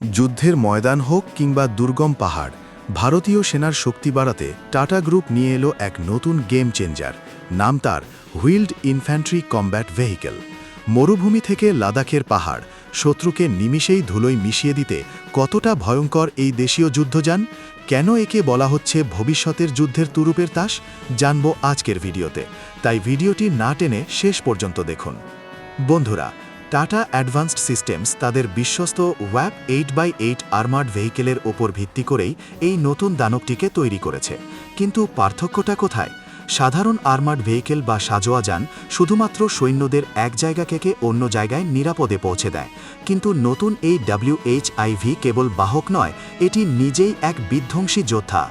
যুদ্ধের ময়দান হোক কিংবা দুর্গম পাহাড়, ভারতীয় সেনার শক্তি বাড়াতে টাটা গ্রুপ নিয়ে এলো এক নতুন গেম চেঞ্জার, নাম তার হুইল্ড ইনফ্যান্ট্রি কম্ব্যাট ভেহিকেল। মরুভূমি থেকে লাদাখের পাহাড়, শত্রুকে নিমিষেই ধুলোয় মিশিয়ে দিতে কতটা ভয়ঙ্কর এই দেশীয় যুদ্ধযান কেন একে বলা হচ্ছে ভবিষ্যতের যুদ্ধের তুরুপের তাস? জানব আজকের ভিডিওতে। তাই ভিডিওটি না টেনে শেষ পর্যন্ত দেখুন। বন্ধুরা টাটা অ্যাডভান্সড সিস্টেমস তাদের বিশ্বস্ত WhAP eight by eight armoured ভেহিকেলের ওপর ভিত্তি করেই এই নতুন দানবটিকে তৈরি করেছে। কিন্তু পার্থক্যটা কোথায়? সাধারণ আর্মার্ড ভেহিকেল বা সাজোয়া যান শুধুমাত্র সৈন্যদের এক জায়গা থেকে অন্য জায়গায় নিরাপদে পৌঁছে দেয়। কিন্তু নতুন এই ডাব্লিউএইচআইভি কেবল বাহক নয়, এটি নিজেই এক বিধ্বংসী যোদ্ধা।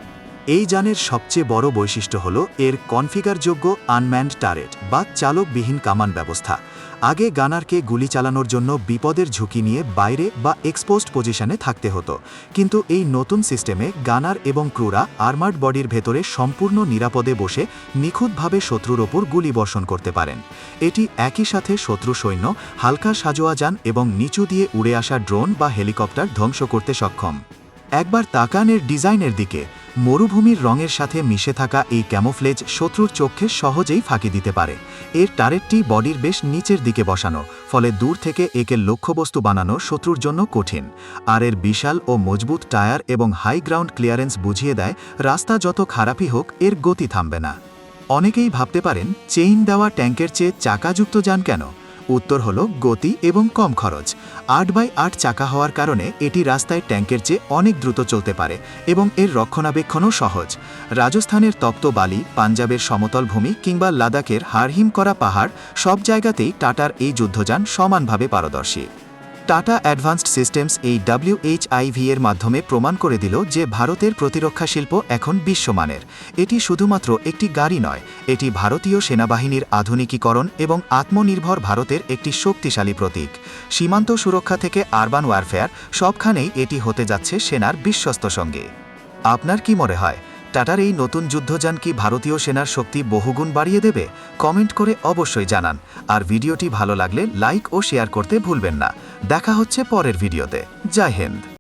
এই যানের সবচেয়ে বড় বৈশিষ্ট্য হল এর কনফিগারযোগ্য আনম্যান্ড টারেট বা চালকবিহীন কামান ব্যবস্থা। আগে গানারকে গুলি চালানোর জন্য বিপদের ঝুঁকি নিয়ে বাইরে বা এক্সপোজড পজিশনে থাকতে হতো। কিন্তু এই নতুন সিস্টেমে গানার এবং ক্রুরা আর্মার্ড বডির ভেতরে সম্পূর্ণ নিরাপদে বসে নিখুঁতভাবে শত্রুর ওপর গুলি বর্ষণ করতে পারেন। এটি একই সাথে শত্রু সৈন্য, হালকা সাজোয়া যান এবং নিচু দিয়ে উড়ে আসা ড্রোন বা হেলিকপ্টার ধ্বংস করতে সক্ষম। একবার তাকানের ডিজাইনের দিকে মরুভূমির রঙের সাথে মিশে থাকা এই ক্যামোফ্লেজ শত্রুর চোখে সহজেই ফাঁকি দিতে পারে। এর টারেটটি বডির বেশ নিচের দিকে বসানো, ফলে দূর থেকে একে লক্ষ্যবস্তু বানানো শত্রুর জন্য কঠিন। আর এর বিশাল ও মজবুত টায়ার এবং হাই গ্রাউন্ড ক্লিয়ারেন্স বুঝিয়ে দেয়, রাস্তা যত খারাপই হোক, এর গতি থামবে না। অনেকেই ভাবতে পারেন, চেইন দেওয়া ট্যাঙ্কের চেয়ে চাকাযুক্ত যান কেন? উত্তর হল গতি এবং কম খরচ। আট বাই আট চাকা হওয়ার কারণে এটি রাস্তায় ট্যাঙ্কের চেয়ে অনেক দ্রুত চলতে পারে এবং এর রক্ষণাবেক্ষণও সহজ। রাজস্থানের তপ্ত বালি, পাঞ্জাবের সমতল ভূমি কিংবা লাদাখের হারহিম করা পাহাড় সব জায়গাতেই টাটার এই যুদ্ধযান সমানভাবে পারদর্শী। টাটা অ্যাডভান্সড সিস্টেমস এই ডাব্লিউএইচআইভি এর মাধ্যমে প্রমাণ করে দিল যে ভারতের প্রতিরক্ষা শিল্প এখন বিশ্বমানের। এটি শুধুমাত্র একটি গাড়ি নয়, এটি ভারতীয় সেনাবাহিনীর আধুনিকীকরণ এবং আত্মনির্ভর ভারতের একটি শক্তিশালী প্রতীক। সীমান্ত সুরক্ষা থেকে আরবান ওয়ারফেয়ার সবখানেই এটি হতে যাচ্ছে সেনার বিশ্বস্ত সঙ্গে। আপনার কি মনে হয়? টাটার এই নতুন যুদ্ধযান কি ভারতীয় সেনার শক্তি বহুগুণ বাড়িয়ে দেবে? কমেন্ট করে অবশ্যই জানান। আর ভিডিওটি ভালো লাগলে লাইক ও শেয়ার করতে ভুলবেন না। দেখা হচ্ছে পরের ভিডিওতে। জয় হিন্দ।